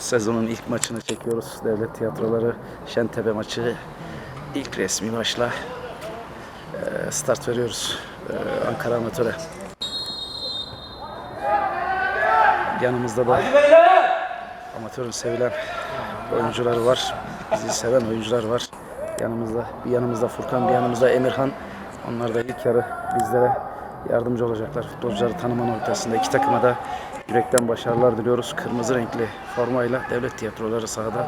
Sezonun ilk maçını çekiyoruz. Devlet Tiyatroları Şentepe maçı ilk resmi maçla e, start veriyoruz e, Ankara Amatör'e. Yanımızda da amatörün sevilen oyuncuları var. Bizi seven oyuncular var. Yanımızda bir yanımızda Furkan, bir yanımızda Emirhan. Onlar da ilk yarı bizlere yardımcı olacaklar. Futbolcuları tanıma noktasında iki takıma da yürekten başarılar diliyoruz. Kırmızı renkli formayla devlet tiyatroları sahada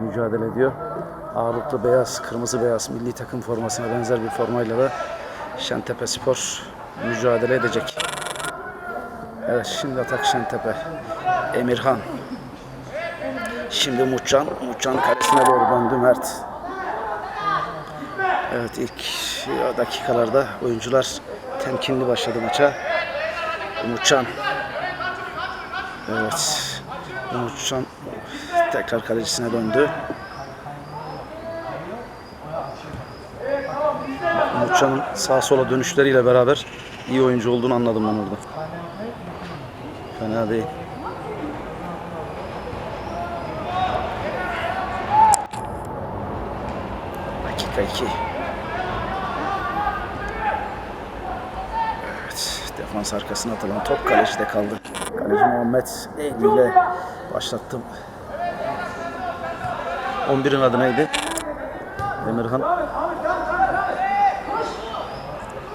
mücadele ediyor. Ağırlıklı beyaz, kırmızı beyaz milli takım formasına benzer bir formayla da Şentepe Spor mücadele edecek. Evet şimdi atak Şentepe. Emirhan. Şimdi Muçcan. Muçcan kalesine doğru döndü Mert. Evet ilk dakikalarda oyuncular temkinli başladı maça. Umutcan. Evet. Umutcan tekrar kalecisine döndü. Umutcan'ın sağa sola dönüşleriyle beraber iyi oyuncu olduğunu anladım ben orada. Fena değil. Dakika 2. Evet, defans arkasına atılan top kalecide kaldı. Kaleci Muhammed eliyle başlattım. 11'in adı neydi? Demirhan.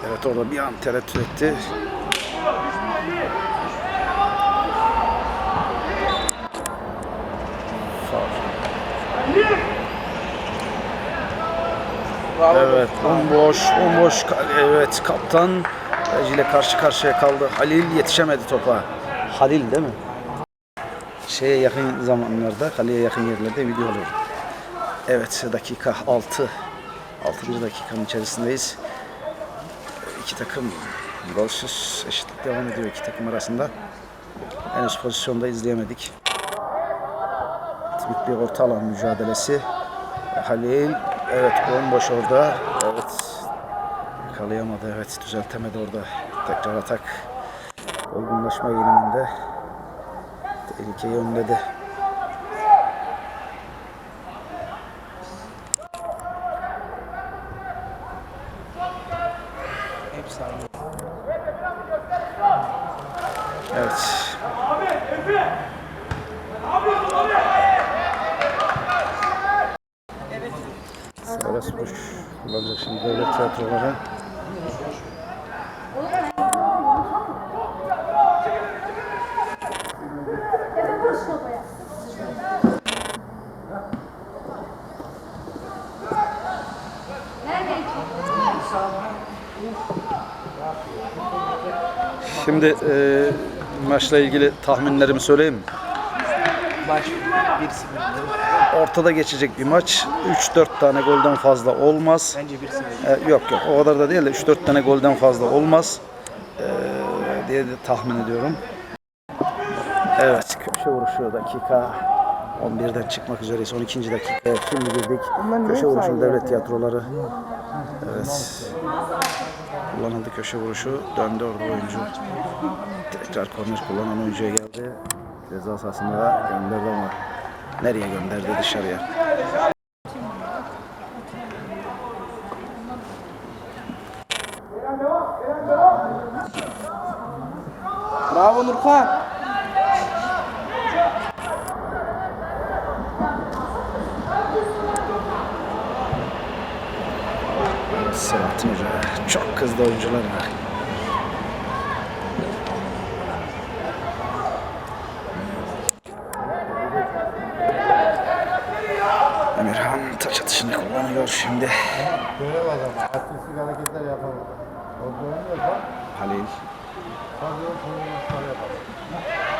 Evet orada bir an tereddüt etti. Evet, bomboş, bomboş. Evet, kaptan ile karşı karşıya kaldı. Halil yetişemedi topa. Halil değil mi? Şeye yakın zamanlarda, kaleye yakın yerlerde video alıyorum. Evet, dakika 6. 6. dakikanın içerisindeyiz. İki takım golsüz eşitlik devam ediyor iki takım arasında. Henüz pozisyonda izleyemedik. Tipik bir orta alan mücadelesi. Halil evet bomboş orada. Evet. Yakalayamadı evet düzeltemedi orada. Tekrar atak. Olgunlaşma eğiliminde. Tehlikeyi önledi. Evet. Serbest vuruş kullanacak şimdi devlet tiyatroları. Şimdi e, maçla ilgili tahminlerimi söyleyeyim mi? Maç 1-0. Ortada geçecek bir maç. 3-4 tane golden fazla olmaz. Bence 1-0. E, yok yok o kadar da değil de 3-4 tane golden fazla olmaz e, diye de tahmin ediyorum. Evet köşe vuruşu dakika 11'den çıkmak üzereyiz. 12. dakikaya şimdi girdik. Köşe vuruşu devlet tiyatroları. Evet. Kullanıldı köşe vuruşu. Döndü orada oyuncu. Tekrar korner kullanan oyuncuya geldi. Ceza sahasına gönderdi ama nereye gönderdi dışarıya. Bravo Nurkan. Selahattin Hoca çok kızdı oyuncular var. Emirhan taç atışını kullanıyor şimdi. Görev adamı. Artistik hareketler yapamaz. O görünüyorsa Halil. fazla konuşmalar yapar.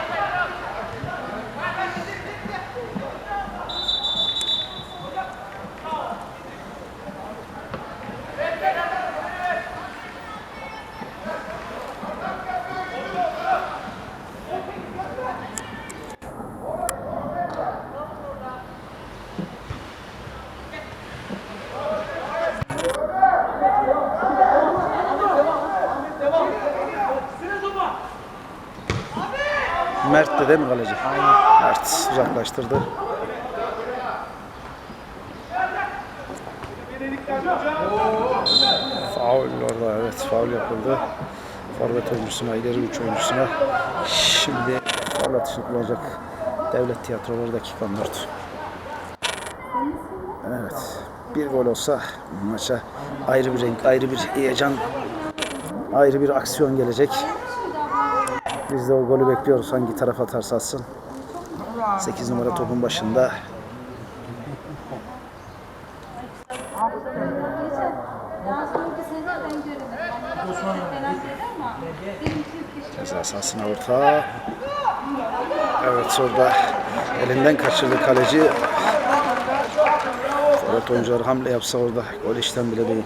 Mert de değil mi kaleci? Aynen. Mert uzaklaştırdı. Faul orada evet faul yapıldı. Forvet oyuncusuna, ileri uç oyuncusuna. Şimdi faul atışını kullanacak Devlet Tiyatroları dakika 14. Evet. Bir gol olsa maça ayrı bir renk, ayrı bir heyecan, ayrı bir aksiyon gelecek. Biz de o golü bekliyoruz. Hangi taraf atarsa atsın. 8 numara topun başında. Ceza sahasına orta. Evet orada elinden kaçırdı kaleci. Forvet oyuncuları hamle yapsa orada gol işten bile değil.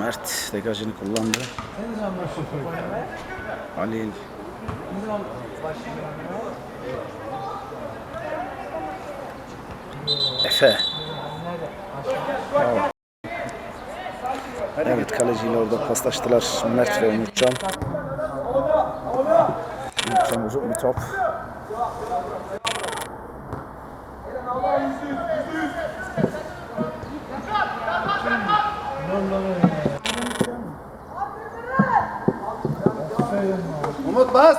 Mert degajını kullandı. Halil. Efe. Evet kaleciyle orada paslaştılar Mert ve Umutcan. Umutcan uzun bir top. Bas.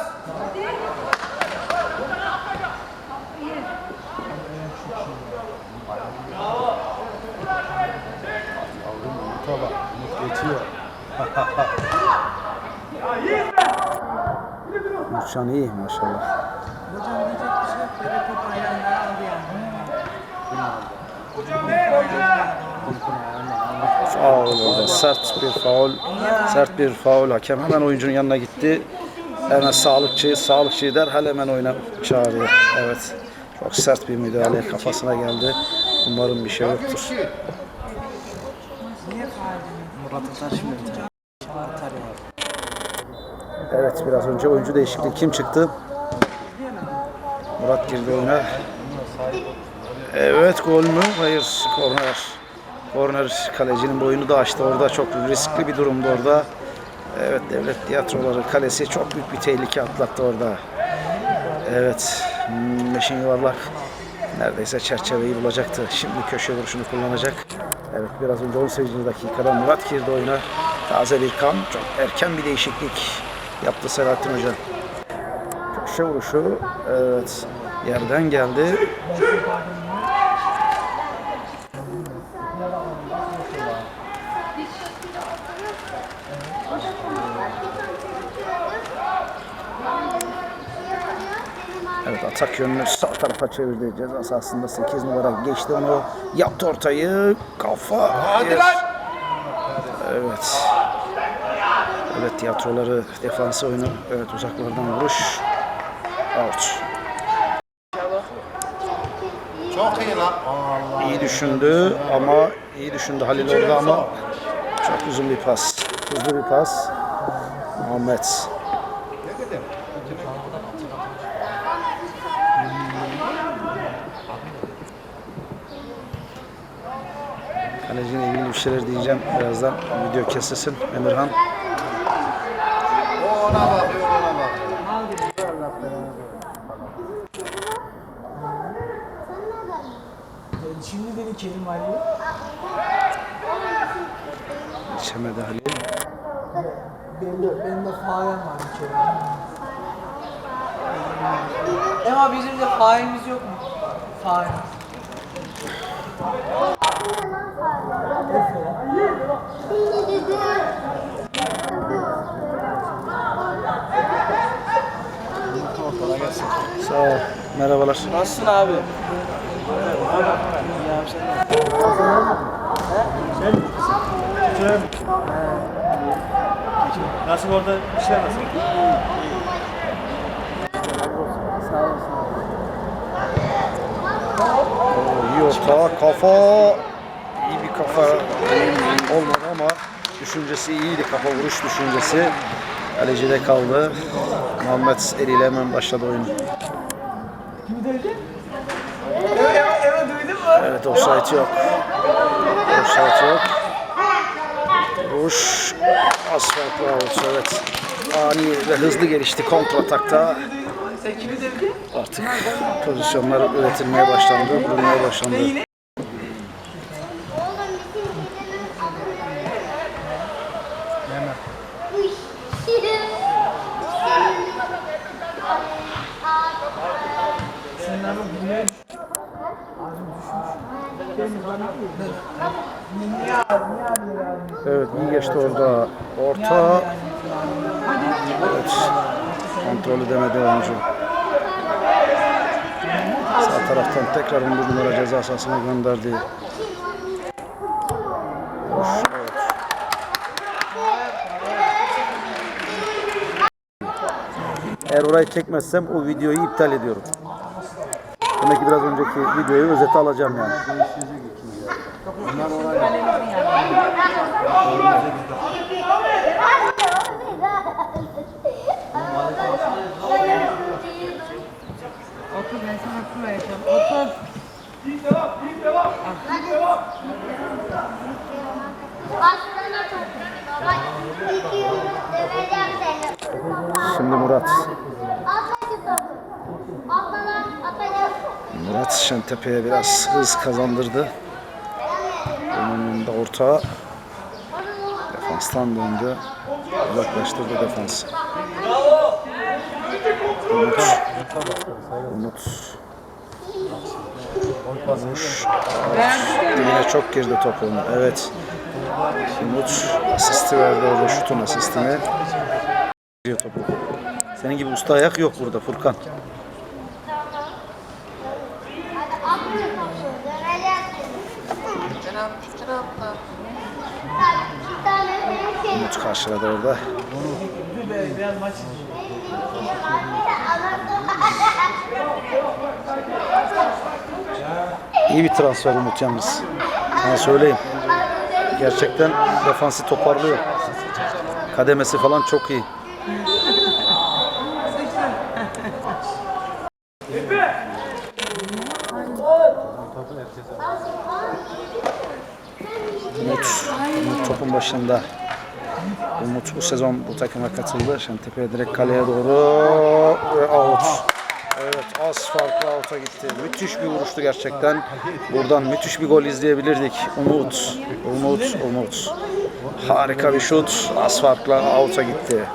Bak. Umut geçiyor. Umutcan iyi maşallah. Hocam diyecek bir şey yok. Böyle top ayağından aldı yani. Faul orada sert bir faul. Sert bir faul. Hakem hemen oyuncunun yanına gitti. Hemen sağlıkçı, sağlıkçıyı derhal hemen oyuna çağırıyor. Evet. Çok sert bir müdahale kafasına geldi. Umarım bir şey yoktur. Evet biraz önce oyuncu değişikliği kim çıktı? Murat girdi oyuna. Evet gol mü? Hayır korner. Korner kalecinin boyunu da açtı orada. Çok riskli bir durumdu orada. Evet devlet tiyatroları kalesi çok büyük bir tehlike atlattı orada. Evet Meşin yuvarlak neredeyse çerçeveyi bulacaktı. Şimdi köşe vuruşunu kullanacak. Evet biraz önce 18. dakikada Murat girdi oyuna. Taze bir kan. Çok erken bir değişiklik yaptı Selahattin Hoca. Köşe vuruşu evet yerden geldi. Evet atak yönünü sağ tarafa çevirdi. Ceza sahasında 8 numara geçti onu. Yaptı ortayı. Kafa. Hadi Evet. Evet tiyatroları defansı oyunu. Evet uzaklardan vuruş. Out. Çok iyi lan. İyi düşündü ama iyi düşündü Halil orada ama çok uzun bir pas. Hızlı bir pas. Muhammed. Kaleciyle ilgili bir şeyler diyeceğim. Birazdan video kesilsin. Emirhan. O ona bakıyor, ona bakıyor. Şimdi beni Kerim Ali. İçemedi Halil. Benim de, benim de failem var bir kere. Ama bizim de failimiz yok mu? Fail. Sağ ol. Merhabalar. Nasılsın abi? Nasıl orada işler nasıl? Oo, iyi orta, kafa. iyi bir kafa olmadı ama düşüncesi iyiydi. Kafa vuruş düşüncesi. Kalecide kaldı. Muhammed eliyle hemen başladı oyun. Evet offside yok. Offside yok. Vuruş. Asfalt bravo. Evet. ani ve hızlı gelişti kontratakta. Artık pozisyonlar üretilmeye başlandı, bulunmaya başlandı. Evet iyi geçti orada. Orta. Evet. Kontrol edemedi oyuncu. Sağ taraftan tekrar 11 numara ceza sahasına gönderdi. Eğer orayı çekmezsem o videoyu iptal ediyorum. Demek ki biraz önceki videoyu özeti alacağım yani. Otur ben sana su vereceğim. Otur. Aslında çok baba. İki yumruk döveceğim seni. Şimdi Murat. Murat Şentepe'ye biraz hız kazandırdı. Önünde orta. Defanstan döndü. Uzaklaştırdı defans. Umut. Umut. Vuruş. Dibine çok girdi topun. Evet. Umut asisti verdi orada şutun asistini. Topu. Senin gibi usta ayak yok burada Furkan. Hadi atla şu topu. Döveceğim seni. Sen at, sen atla. İki tane senin senin. Umut karşıladı orada. İyi bir transfer Umut yalnız. Sana söyleyeyim. Gerçekten defansı toparlıyor. Kademesi falan çok iyi. Umut, Umut topun başında. Umut bu sezon bu takıma katıldı. Şentepe'ye direkt kaleye doğru ve out. Evet az farklı out'a gitti. Müthiş bir vuruştu gerçekten. Buradan müthiş bir gol izleyebilirdik. Umut, Umut, Umut. Harika bir şut. Az farkla out'a gitti.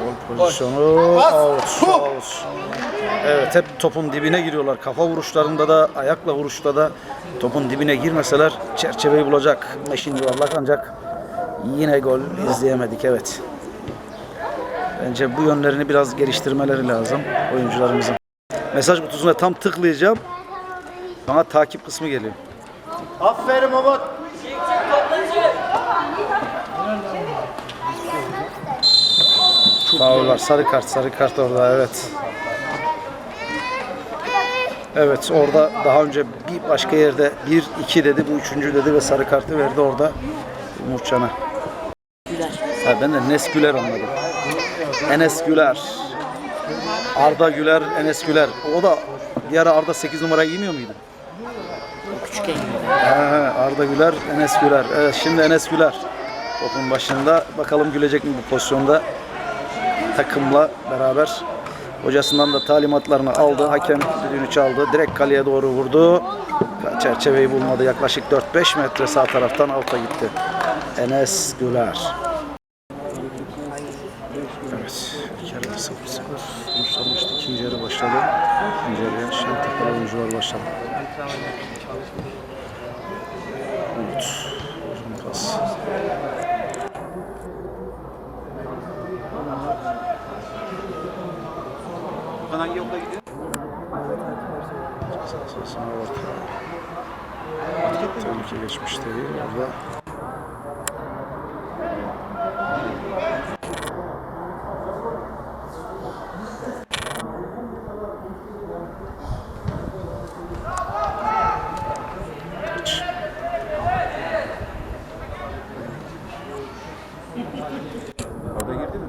Gol pozisyonu out, out. Evet hep topun dibine giriyorlar. Kafa vuruşlarında da ayakla vuruşta da topun dibine girmeseler çerçeveyi bulacak. Meşin yuvarlak ancak yine gol izleyemedik evet. Bence bu yönlerini biraz geliştirmeleri lazım oyuncularımızın. Mesaj kutusuna tam tıklayacağım. Bana takip kısmı geliyor. Aferin Umut. Faul var. Sarı kart, sarı kart orada evet. Evet orada daha önce bir başka yerde bir iki dedi bu üçüncü dedi ve sarı kartı verdi orada Umutcan'a. Ha, ben de Nes Güler anladım. Enes Güler. Arda Güler, Enes Güler. O da bir ara Arda 8 numara giymiyor muydu? Küçükken Ha, Arda Güler, Enes Güler. Evet şimdi Enes Güler. Topun başında. Bakalım gülecek mi bu pozisyonda? Takımla beraber. Hocasından da talimatlarını aldı. Hakem düdüğünü çaldı. Direkt kaleye doğru vurdu. Çerçeveyi bulmadı. Yaklaşık 4-5 metre sağ taraftan alta gitti. Enes Güler. Evet. Yarıda 0-0. Sonuçlanmıştı. İkinci yarı başladı. İkinci yarıya Şentepe oyuncular başladı. Umut. Uzun pas. Furkan hangi yolda gidiyor? Sesine orta. Tehlike geçmiş değil. Burada Kaç. Orada girdi mi?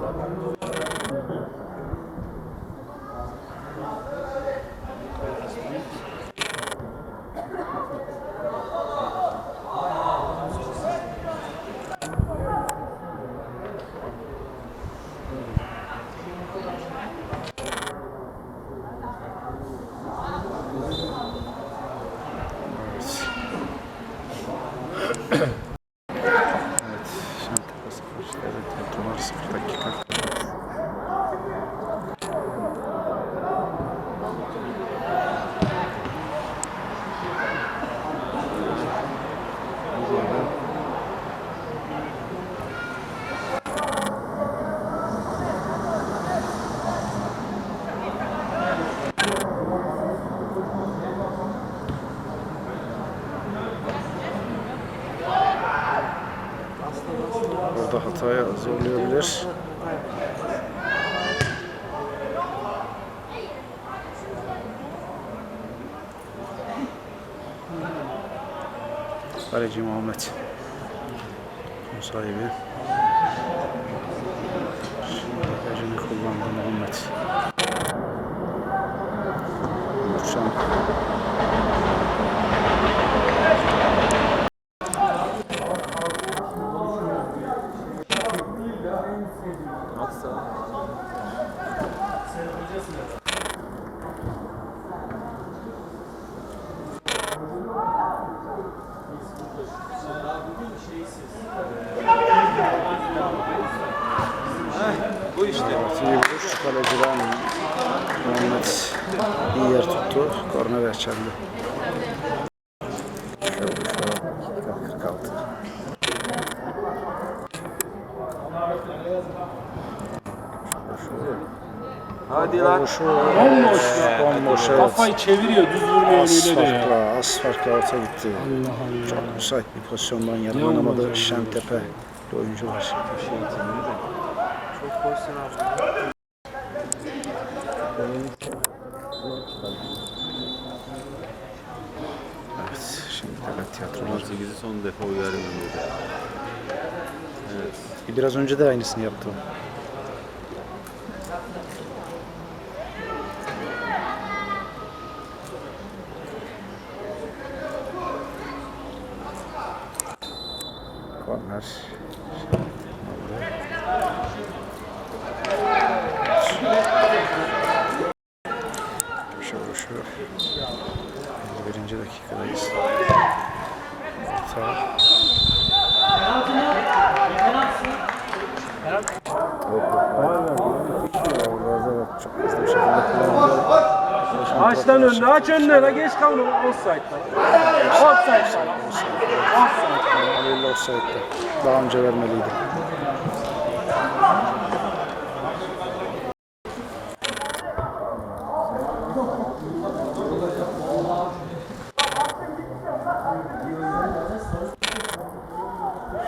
Burada hataya zorlayabilir. Kaleci Muhammed. Kum sahibi. Şimdi aracını kullandı Muhammed. Nurşan. Bu işte. İyi vuruş kaleciden Muhammed iyi yer tuttu. Korner açıldı. Şöyle şu 46. Hadi lan. Vuruşu bomboş. Bomboş evet. Kafayı çeviriyor düz vurmuyor Az öyle de ya. farkla, az farkla orta gitti. Çok müsait bir pozisyondan yararlanamadı. Şentepe bir oyuncu var. Evet, şimdi devlet tiyatrolar. 18'i son defa uyarıyorum dedi. Evet. Biraz önce de aynısını yaptı. Korner. Şu vuruşu. 51. dakikadayız. Kullanılıyor. Aç lan önüne aç önüne geç kalma offside. Offside. Halil offside'de. Daha önce vermeliydi.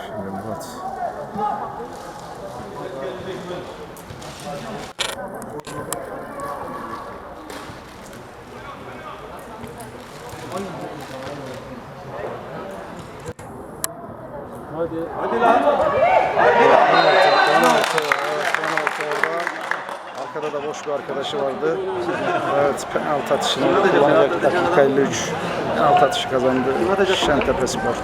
Şimdi Murat. Hadi lan. Penaltı, evet, penaltı orada. Arkada da boş bir arkadaşı vardı. Evet, penaltı atışını kullanacak dakika 53. Penaltı atışı kazandı Şentepe Spor.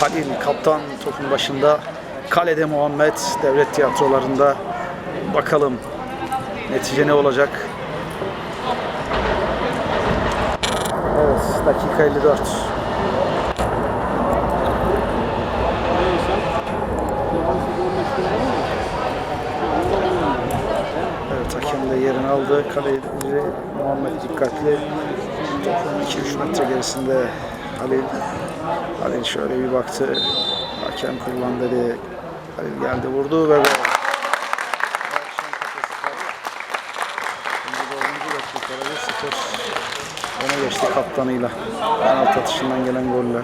Halil kaptan topun başında. Kalede Muhammed devlet tiyatrolarında. Bakalım netice ne olacak? Evet, dakika 54. Evet, hakem de yerini aldı. Kaleci Muhammed dikkatli. Topun 2-3 metre gerisinde Halil. Halil şöyle bir baktı. Hakem kullan dedi. Halil geldi vurdu ve gol. 1-0 öne geçti kaptanıyla. Penaltı atışından gelen golle.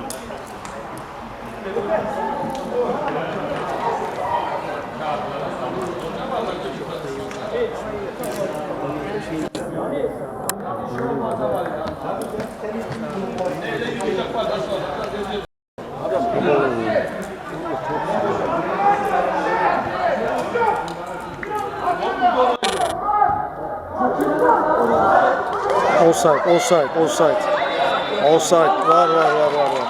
Offside, offside, offside. Offside. Var var var var var.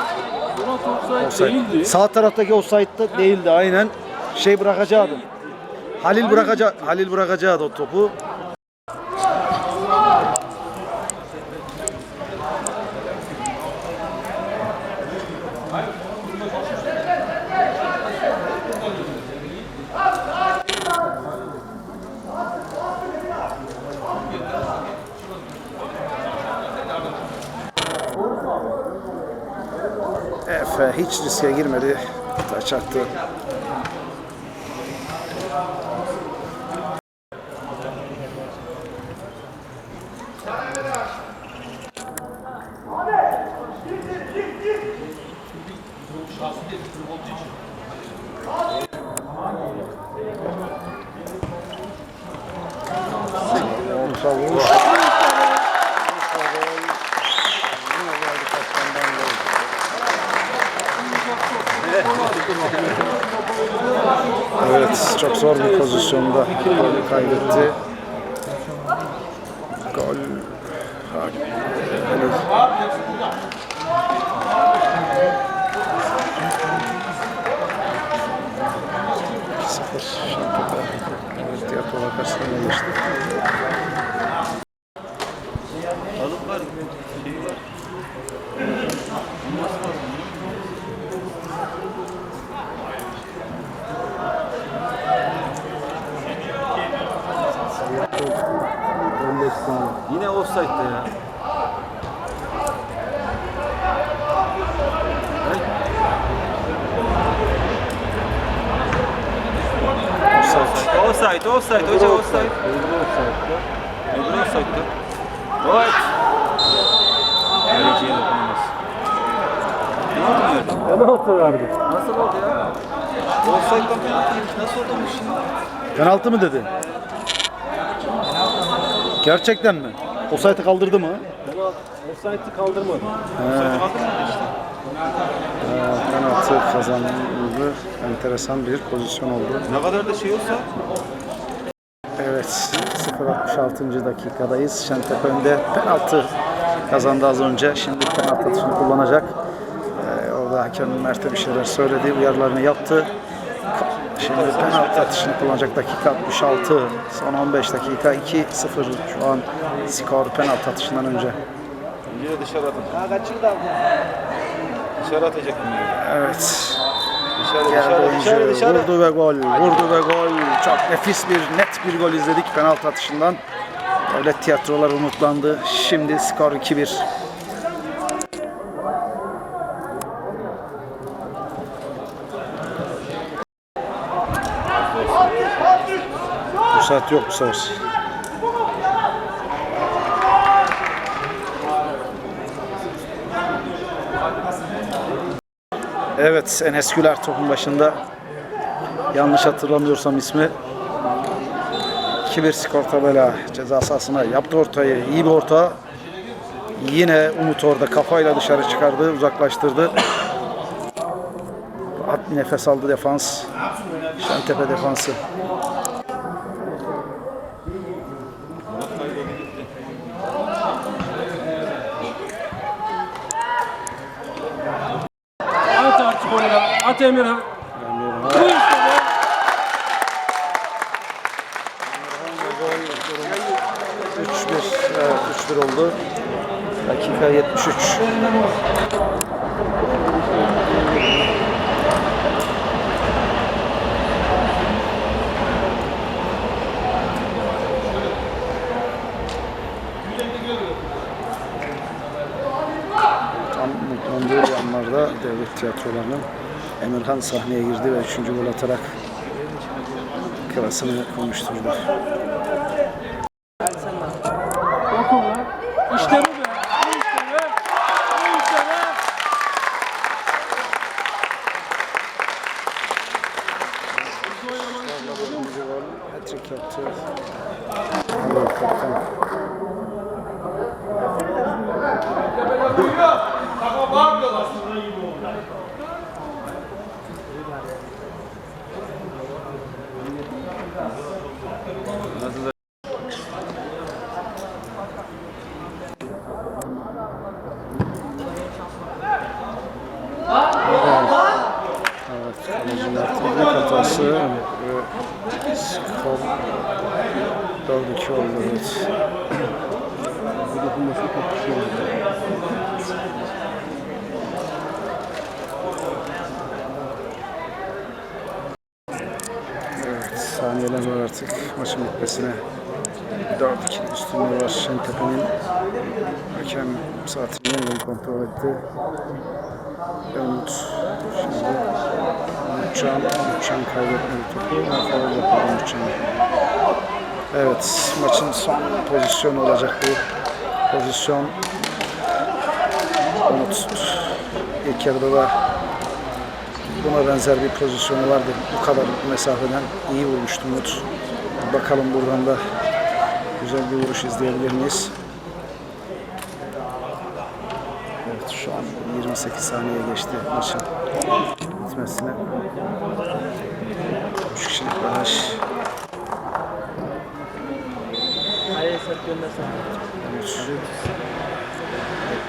Murat offside değildi. Sağ taraftaki offside'da değildi aynen. Şey bırakacaktı. Halil bırakacak Halil bırakacaktı o topu. Efe hiç riske girmedi. Taç attı. Musa vuruş. Yine geldi kaptandan gol. Evet, çok zor bir pozisyonda golü kaybetti. Gol. Hani sıfır Şampiyonlar. Evet, diğer topa karşısına geçti. Balık var. Şey var. Olması lazım. Yine offside'da ya. Offside, offside, hoca offside. Öbür offside'da. Evet. Kaleciye dokunamaz. Ne oldu? Penaltı verdi. Nasıl oldu ya? Offside'dan penaltıymış. Nasıl olmuş şimdi? Penaltı mı dedi? Gerçekten mi? O saytı kaldırdı mı? Offside'i kaldırmadı. Offside kaldırmadı işte. Penaltı kazanıldı. Enteresan bir pozisyon oldu. Ne kadar da şey olsa Evet, 0.66. dakikadayız. Şentep önde penaltı kazandı az önce. Şimdi penaltı atışını kullanacak. Ee, orada hakem Mert'e bir şeyler söyledi, uyarılarını yaptı. Şimdi penaltı atışını kullanacak dakika 66. Son 15 dakika 2-0 şu an skor penaltı atışından önce. De dışarı atın. Ha kaçırdı abi. Dışarı atacaktım yani. Evet. Dışarı, dışarı, dışarı, dışarı. Vurdu ve gol. Vurdu ve gol. Çok nefis bir, net bir gol izledik penaltı atışından. Devlet tiyatrolar umutlandı. Şimdi skor 2-1. Saat yok bu sefer. Evet Enes Güler topun başında. Yanlış hatırlamıyorsam ismi. 2-1 skor tabela ceza sahasına yaptı ortayı. İyi bir orta. Yine Umut orada kafayla dışarı çıkardı, uzaklaştırdı. Rahat bir nefes aldı defans. Şentepe defansı. At artık At Emirhan. Bilmiyorum. Bu işte be. 3-1. Evet 3-1 oldu. Dakika 73. Tam umutlandığı anlarda devlet tiyatrolarının Emirhan sahneye girdi ve 3. gol atarak klasını konuşturdu. Dokun lan. İşte bu be. Bu işte be. Bu işte be. Hat-trick yaptı. Evet, kaptan. Nasıl da Büyük hatası ve skor 4-2 oldu. Evet. Evet, saniyeler var artık maçın bitmesine. 4-2 üstünlüğü var Şentepe'nin. Hakem saatini kontrol etti. Umut şimdi Umutcan, Umutcan kaybetmedi topu. Faul yapar Umutcan. Evet, maçın son pozisyonu olacak bu. Pozisyon Umut ilk yarıda da buna benzer bir pozisyonu vardı. Bu kadar mesafeden iyi vurmuştu Umut. Bakalım buradan da güzel bir vuruş izleyebilir miyiz? Evet şu an 28 saniye geçti maçın bitmesine. 3 kişilik baraj. Hayır sat göndersen. Umut.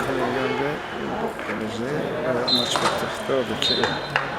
Kaleye geldi. Kaleci. Evet maç bitti. 4-2.